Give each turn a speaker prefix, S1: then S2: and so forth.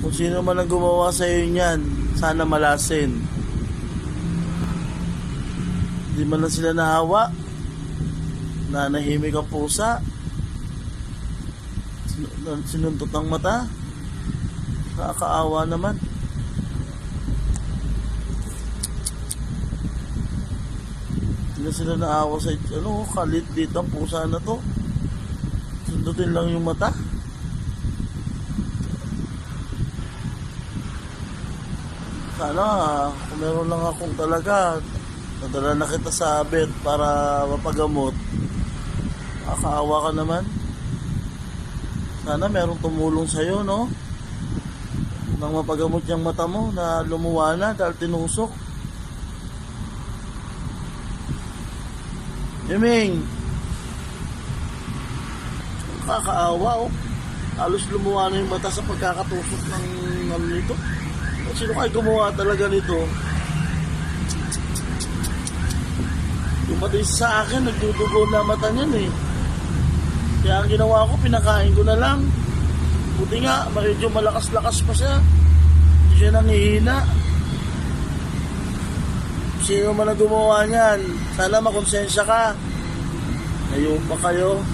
S1: Kung sino man ang gumawa sa iyo niyan, sana malasin. Hindi man lang sila nahawa. Nanahimik ang pusa. Sin- Sinuntot ang mata. Nakakaawa naman. Hindi na sila naawa sa ano, kalit dito ang pusa na to. Sundutin lang yung mata. Sana kung meron lang akong talaga, nadala na kita sa vet para mapagamot. Nakakaawa ka naman. Sana merong tumulong sa'yo, no? Nang mapagamot yung mata mo na lumuwa na dahil tinusok. Yuming! Nakakaawa, oh. Halos lumuwa na yung mata sa pagkakatusok ng ano nito. Sino kayo gumawa talaga nito? Yung mata yung sa akin, nagdudugo na mata niyan eh. Kaya ang ginawa ko, pinakain ko na lang. Buti nga, medyo malakas-lakas pa siya. Hindi siya nangihina. Sino man na gumawa niyan, sana makonsensya ka. Ngayon pa kayo.